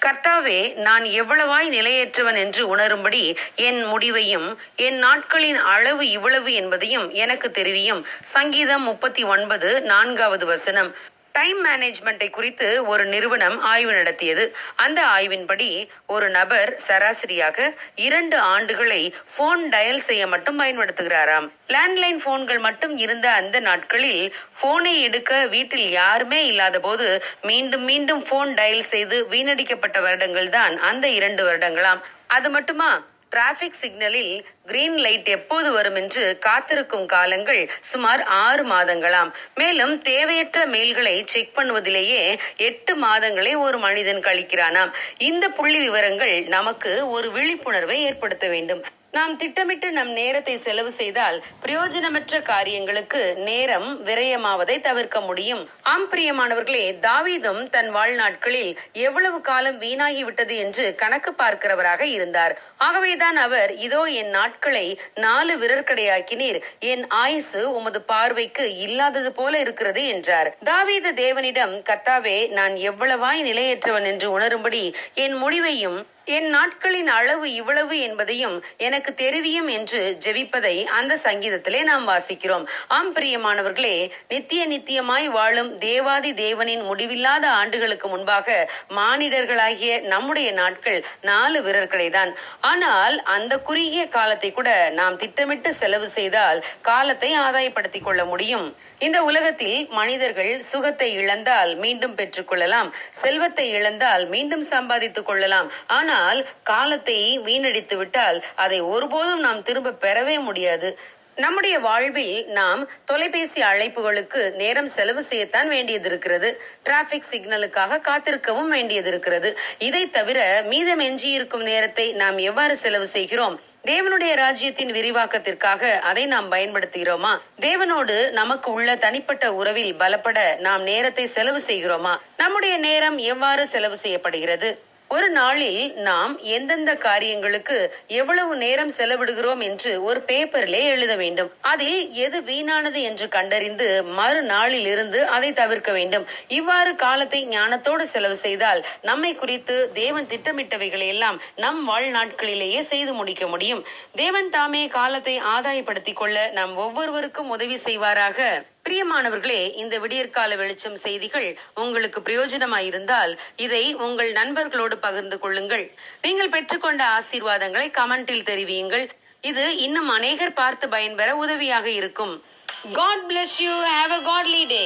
கர்த்தாவே நான் எவ்வளவாய் நிலையற்றவன் என்று உணரும்படி என் முடிவையும் என் நாட்களின் அளவு இவ்வளவு என்பதையும் எனக்கு தெரிவியும். சங்கீதம் முப்பத்தி ஒன்பது நான்காவது வசனம். டைம் மேனேஜ்மெண்ட்டை குறித்து ஒரு நிறுவனம் ஆய்வு நடத்தியது. அந்த ஆய்வின்படி ஒரு நபர் சராசரியாக இரண்டு ஆண்டுகளை போன் டயல் செய்ய மட்டும் பயன்படுத்துகிறாராம். லேண்ட்லைன் போன்கள் மட்டும் இருந்த அந்த நாட்களில் போனை எடுக்க வீட்டில் யாருமே இல்லாத போது மீண்டும் மீண்டும் போன் டயல் செய்து வீணடிக்கப்பட்ட வருடங்கள் தான் அந்த இரண்டு வருடங்களாம். அது மட்டுமா? டிராபிக் சிக்னலில் கிரீன் லைட் எப்போது வரும் என்று காத்திருக்கும் காலங்கள் சுமார் ஆறு மாதங்களாம். மேலும் தேவையற்ற மெயில்களை செக் பண்ணுவதிலேயே எட்டு மாதங்களை ஒரு மனிதன் கழிக்கிறானாம். இந்த புள்ளி விவரங்கள் நமக்கு ஒரு விழிப்புணர்வை ஏற்படுத்த வேண்டும். நாம் திட்டமிட்டு நம் நேரத்தை செலவு செய்தால் பிரயோஜனமற்ற காரியங்களுக்கு நேரம் விரயமாவதை தவிர்க்க முடியும். ஆம் பிரியமானவர்களே தாவீதும் தன் வாழ்நாட்களில் எவ்வளவு காலம் வீணாகி விட்டது என்று கணக்கு பார்க்கிறவராக இருந்தார். ஆகவேதான் அவர் இதோ என் நாட்களை நாலு விரற்கடையாக்கினீர். என் ஆயுசு உமது பார்வைக்கு இல்லாதது போல இருக்கிறது என்றார். தாவீது தேவனிடம் கத்தாவே நான் எவ்வளவாய் நிலையற்றவன் என்று உணரும்படி என் முடிவையும் என் நாட்களின் அளவு இவ்வளவு என்பதையும் எனக்கு தெரிவியும் என்று ஜெபிப்பதை அந்த சங்கீதத்திலே நாம் வாசிக்கிறோம். ஆம் பிரியமானவர்களே நித்திய நித்தியமாய் வாழும் தேவாதி தேவனின் முடிவில்லாத ஆண்டுகளுக்கு முன்பாக மானிடர்களாகிய நம்முடைய நாட்கள் நாலு விரற்கடைதான் ஆனால் அந்த குறுகிய காலத்தை கூட நாம் திட்டமிட்டு செலவு செய்தால் காலத்தை ஆதாயப்படுத்திக் கொள்ள முடியும். இந்த உலகத்தில் மனிதர்கள் சுகத்தை இழந்தால் மீண்டும் பெற்றுக்கொள்ளலாம் செல்வத்தை இழந்தால் மீண்டும் சம்பாதித்துக் கொள்ளலாம். ஆனால் காலத்தை வீணடித்து விட்டால் அதை ஒருபோதும் நாம் திரும்ப பெறவே முடியாது. நம்முடைய வாழ்வில் நாம் தொலைபேசி அழைப்புகளுக்கு நேரம் செலவு செய்யத்தான் வேண்டியது இருக்கிறது டிராபிக் சிக்னலுக்காக காத்திருக்கவும் வேண்டியது இருக்கிறது இதை தவிர மீதம் எஞ்சியிருக்கும் நேரத்தை நாம் எவ்வாறு செலவு செய்கிறோம்? தேவனுடைய ராஜ்யத்தின் விரிவாக்கத்திற்காக அதை நாம் பயன்படுத்துகிறோமா? தேவனோடு நமக்கு உள்ள தனிப்பட்ட உறவில் பலப்பட நாம் நேரத்தை செலவு செய்கிறோமா? நம்முடைய நேரம் எவ்வாறு செலவு செய்யப்படுகிறது? ஒரு நாளில் நாம் எந்தெந்த காரியங்களுக்கு எவ்வளவு நேரம் செலவிடுகிறோம் என்று ஒரு பேப்பரிலே எழுத வேண்டும். அதில் எது வீணானது என்று கண்டறிந்து மறுநாளில் இருந்து அதை தவிர்க்க வேண்டும். இவ்வாறு காலத்தை ஞானத்தோடு செலவு செய்தால் நம்மை குறித்து தேவன் திட்டமிட்டவைகளை எல்லாம் நம் வாழ்நாட்களிலேயே செய்து முடிக்க முடியும். தேவன் தாமே காலத்தை ஆதாயப்படுத்திக் கொள்ள நாம் ஒவ்வொருவருக்கும் உதவி செய்வாராக. பிரியமானவர்களே இந்த விடியற்கால வெளிச்சம் செய்திகள் உங்களுக்கு பிரயோஜனமாயிருந்தால் இதை உங்கள் நண்பர்களோடு பகிர்ந்து கொள்ளுங்கள். நீங்கள் பெற்றுக்கொண்ட ஆசீர்வாதங்களை கமெண்டில் தெரிவியுங்கள். இது இன்னும் அநேகர் பார்த்து பயன்பெற உதவியாக இருக்கும். God bless you have a godly day